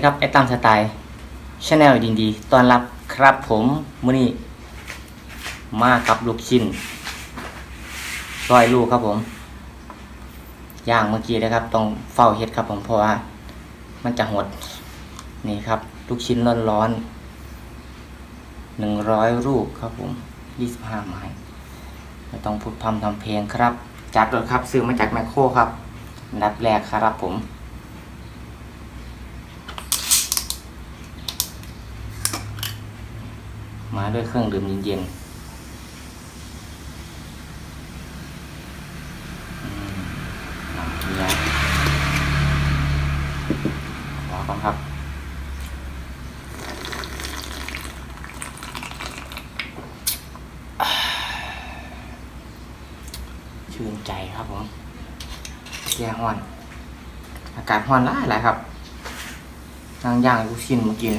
ดีครับไอตามสไตล์ชาแนลดีดีต้อนรับครับผมมื้อนี้มากับลูกชิ้นร้อยลูกครับผมย่างเมื่อกี้นะครับต้องเฝ้าเฮ็ดครับผมเพราะว่ามันจะหดนี่ครับ ลูกชิ้นร้อนๆหนึ่งร้อยลูกครับผมยี่สิบห้าไม้ไม่ต้องพูดพร่ำทำเพลงครับ จัดเลยครับ ซื้อมาจากแมคโครครับอันดับแรกครับผม มาด้วยเครื่องดื่มเย็นๆน้ำยร์รอก่อนครับ ชื่นใจครับผมแย่ฮ้อน อากาศฮ้อนหลายหลายครับนั่งย่างลูกชิ้นมากิน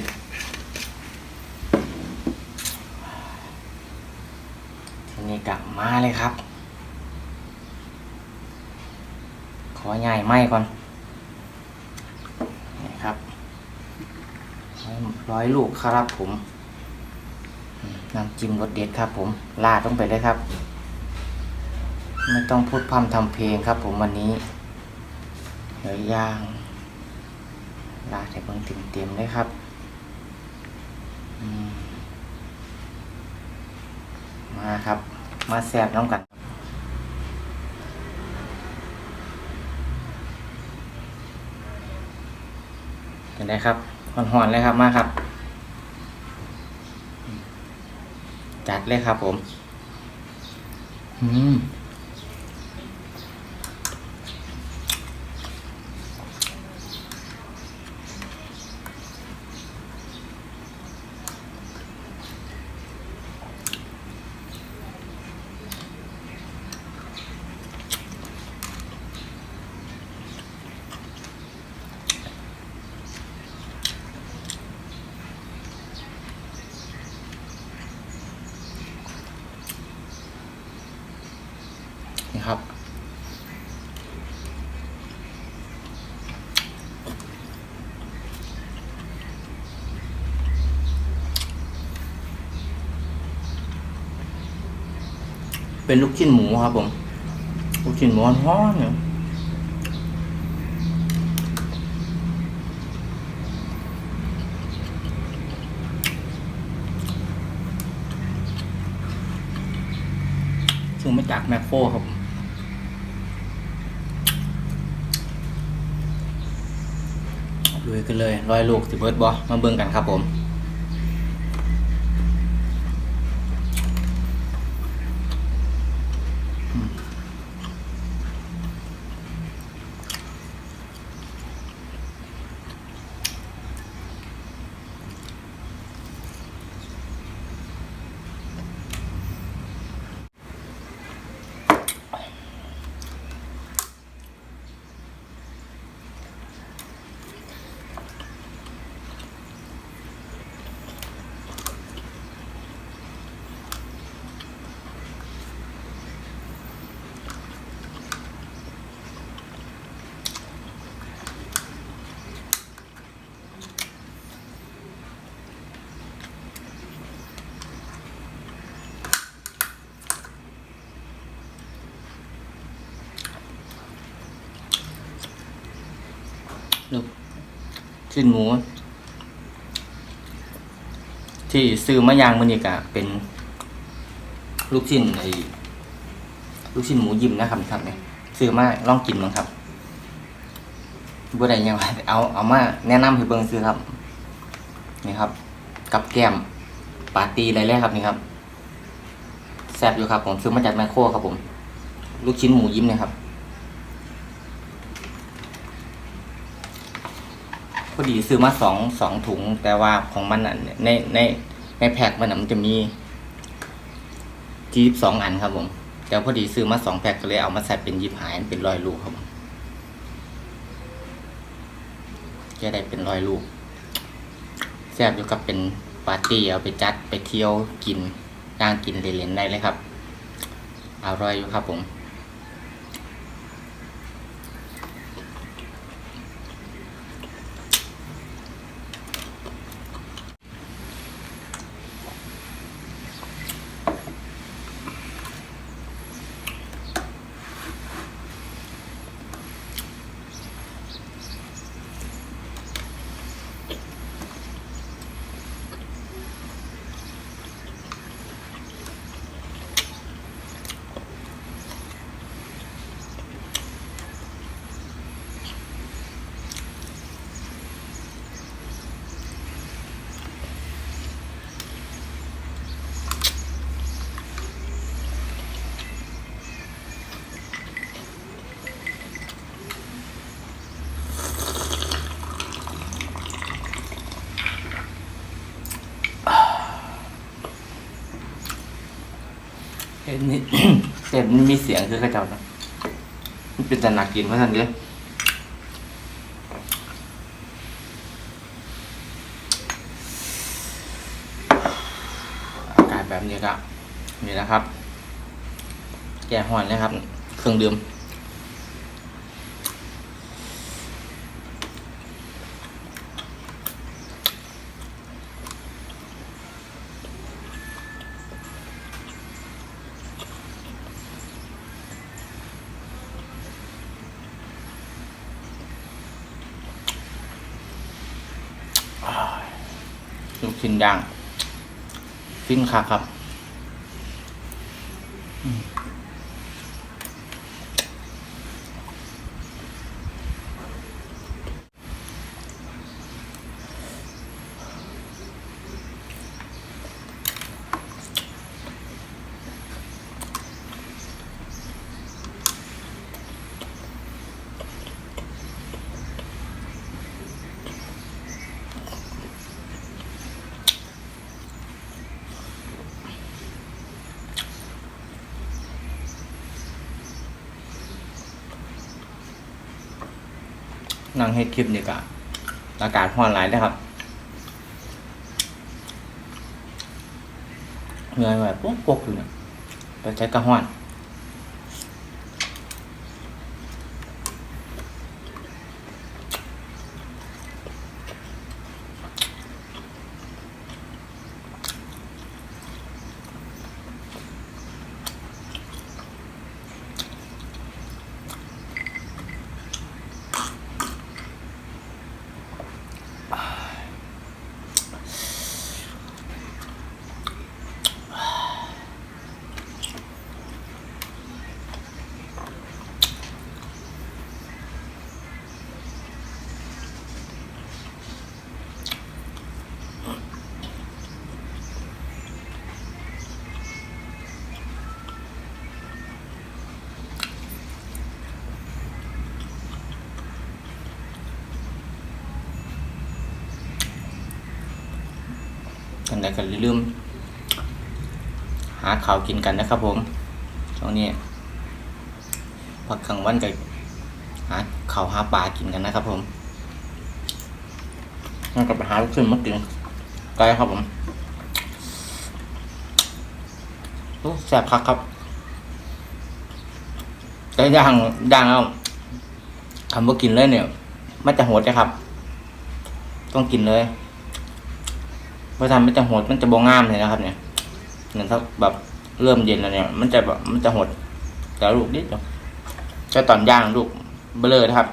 ทีนี้ กลับมาเลยครับ ขอใหญ่ไหมก่อนนี่ครับร้อยลูกครับผมน้ำจิ้มรสเด็ดครับผมลาดลงไปเลยครับ ไม่ต้องพูดพร่ำทำเพลงครับผมวันนี้เดี๋ยวย่างลาดให้เบิ่งเต็มๆเลยครับมาครับ มาแซบน้องกันเห็นไหมครับหอนๆเลยครับมาครับ จัดเลยครับผม อืม เป็นลูกชิ้นหมูครับผมลูกชิ้นหมูฮ้อนๆเนี่ยซื้อมาจากแมคโครครับผมลุยกันเลยร้อยลูกสิเบิร์ดบอมาเบิ่งกันครับผม ลู ชิ้นหมู ที่ซื้อมายางมันนี่กะเป็น ลูกชิ้นไอ้ลูกชิ้นหมูยิ้มนะครับท่านเนี่ยซื้อมาลองกินมั้งครับบ่ได้ยังว่าเอาเอามาแนะนำให้เบิ่งซื้อครับ นี่ครับ กับแก้มปาตีอะไรแรกครับนี่ครับแซ่บอยู่ครับผมซื้อมาจากแมคโครครับผม ลูกชิ้นหมูยิ้มเนี่ยครับ อดีซื้อมาสองสองถุง แต่ว่าของมันอะในในในแพ็คมันน่ะมันจะมีจีบสองอันครับผม แต่พอดีซื้อมาสองแพ็คก็เลยเอามาใส่เป็นยิบหายเป็นรอยลูกครับผมจะได้เป็นรอยลูกแซ่บอยู่กับเป็นปาร์ตี้เอาไปจัดไปเที่ยวกินย่างกินเล่นๆได้เลยครับอร่อยอยู่ครับผม เห็นนี่เห็นมันมีเสียงคือกระเจ้านะมันเป็นแต่หนักกินเพราะฉะนั้นเด้ออากาศแบบนี้ก็นี่นะครับ แก้ห้อนนะครับ เครื่องดื่ม ลูก ชิ้นย่างฟินค่ะครับ นั่งให้คลิปนี่กะอากาศห้อนหลายนะครับเหนื่อยแบบปุ๊กปุ๊กอยู่เนี่ยไปใช้กระห้อน ใดกันลืม หาข่าวกินกันนะครับผมช่วงนี้พักกลางวันกับหาข่าวหาปลากินกันนะครับผมงั้นก็ไปหาลูกชิ้นมากินไกลครับผมโอ้แซ่บคักครับไก่ย่างย่างเอาคำว่ากินเลยเนี่ย มันจะโหดนะครับ ต้องกินเลย ราะทำมันจะโหดมันจะบงงามเลยนะครับ เนี่ยเนี่ยถ้าแบบเริ่มเย็นแล้วเนี่ย มันจะแบบมันจะหดแต่ลูกนิดเดียวจะตอนย่างลูกเบลอครับ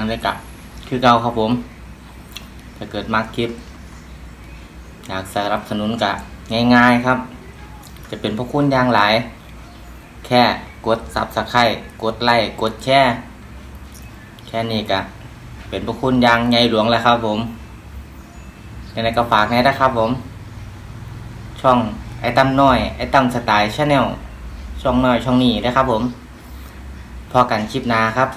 จังได้กะ คือเก่าครับผม ถ้าเกิดมากคลิป อยากสนับสนุนกะ ง่ายๆครับ จะเป็นพวกคุณอย่างหลาย แค่กดซับสไครต์กดไลค์กดแชร์แค่นี้กะ เป็นพวกคุณอย่างใหญ่หลวงแล้วครับผมยังไงก็ฝากไงนะครับผม ช่องไอตั้มน้อย ไอตั้มสไตล์ชาแนลช่องน้อยช่องนี้นะครับผม พอกันคลิปหนาครับ